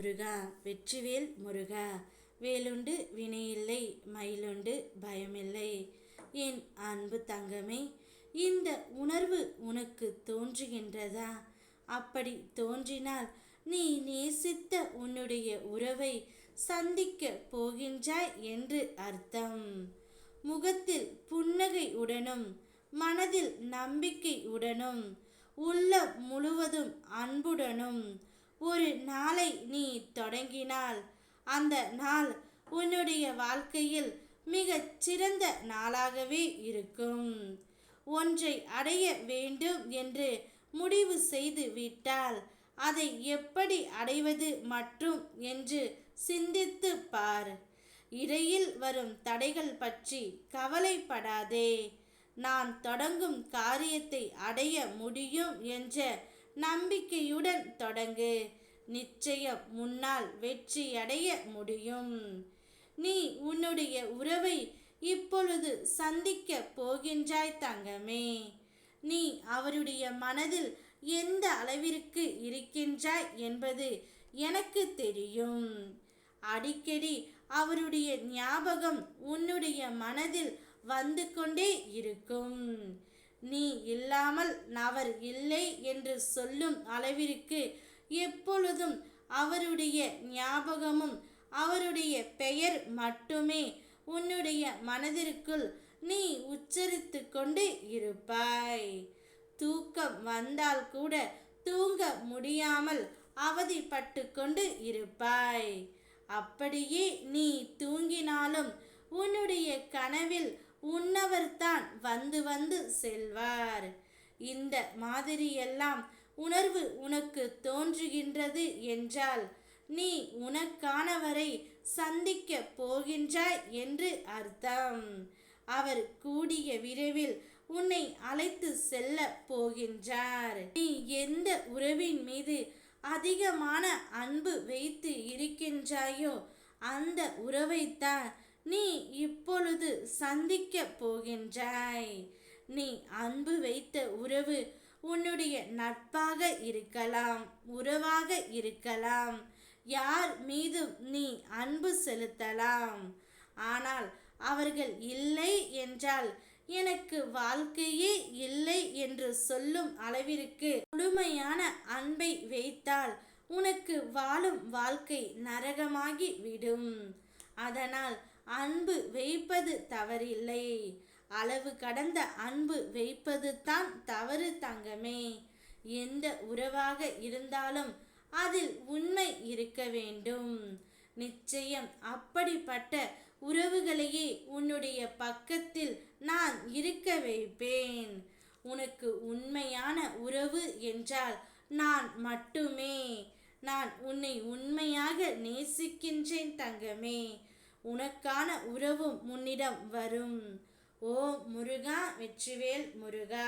முருகா வெற்றிவேல் முருகா. வேலுண்டு வினையில்லை மயிலுண்டு பயமில்லை. என் அன்பு தங்கமே இந்த உணர்வு உனக்கு தோன்றுகின்றதா? அப்படி தோன்றினால் நீ நேசித்த உன்னுடைய உறவை சந்திக்க போகின்றாய் என்று அர்த்தம். முகத்தில் புன்னகை உடனும் மனதில் நம்பிக்கை உடனும் உள்ள முழுவதும் அன்புடனும் ஒரு நாளை நீ தொடங்கினால் அந்த நாள் உன்னுடைய வாழ்க்கையில் மிகச் சிறந்த நாளாகவே இருக்கும். ஒன்றை அடைய வேண்டும் என்று முடிவு செய்து விட்டால் அதை எப்படி அடைவது மற்றும் என்று சிந்தித்து பார். இடையில் வரும் தடைகள் பற்றி கவலைப்படாதே. நான் தொடங்கும் காரியத்தை அடைய முடியும் என்ற நம்பிக்கையுடன் தொடங்கு. நிச்சயம் முன்னால் வெற்றியடைய முடியும். நீ உன்னுடைய உறவை இப்பொழுது சந்திக்க போகின்றாய் தங்கமே. நீ அவருடைய மனதில் எந்த அளவிற்கு இருக்கின்றாய் என்பது எனக்கு தெரியும். அடிக்கடி அவருடைய ஞாபகம் உன்னுடைய மனதில் வந்து கொண்டே இருக்கும். நீ இல்லாமல் அவர் இல்லை என்று சொல்லும் அளவிற்கு எப்பொழுதும் அவருடைய ஞாபகமும் அவருடைய பெயர் மட்டுமே உன்னுடைய மனதிற்குள் நீ உச்சரித்து கொண்டு இருப்பாய். தூக்கம் வந்தால் கூட தூங்க முடியாமல் அவதிப்பட்டு கொண்டு இருப்பாய். அப்படியே நீ தூங்கினாலும் உன்னுடைய கனவில் உன்னவர்தான் வந்து வந்து செல்வார். இந்த மாதிரியெல்லாம் உணர்வு உனக்கு தோன்றுகின்றது என்றால் நீ உனக்கானவரை சந்திக்க போகின்றாய் என்று அர்த்தம். அவர் கூடிய விரைவில் உன்னை அழைத்து செல்ல போகின்றார். நீ எந்த உறவின் மீது அதிகமான அன்பு வைத்து இருக்கின்றாயோ அந்த உறவைத்தான் நீ இப்பொழுது சந்திக்க போகின்றாய். நீ அன்பு வைத்த உறவு உன்னுடைய நட்பாக இருக்கலாம் உறவாக இருக்கலாம். யார் மீதும் நீ அன்பு செலுத்தலாம். ஆனால் அவர்கள் இல்லை என்றால் எனக்கு வாழ்க்கையே இல்லை என்று சொல்லும் அளவிற்கு முழுமையான அன்பை வைத்தால் உனக்கு வாழும் வாழ்க்கை நரகமாகி விடும். அதனால் அன்பு வைப்பது தவறில்லை. அளவு கடந்த அன்பு வைப்பது தான் தவறு தங்கமே. எந்த உறவாக இருந்தாலும் அதில் உண்மை இருக்க வேண்டும். நிச்சயம் அப்படிப்பட்ட உறவுகளையே உன்னுடைய பக்கத்தில் நான் இருக்க வைப்பேன். உனக்கு உண்மையான உறவு என்றால் நான் மட்டுமே. நான் உன்னை உண்மையாக நேசிக்கின்றேன் தங்கமே. உனக்கான உறவும் முன்னிடம் வரும். ஓ முருகா வெற்றிவேல் முருகா.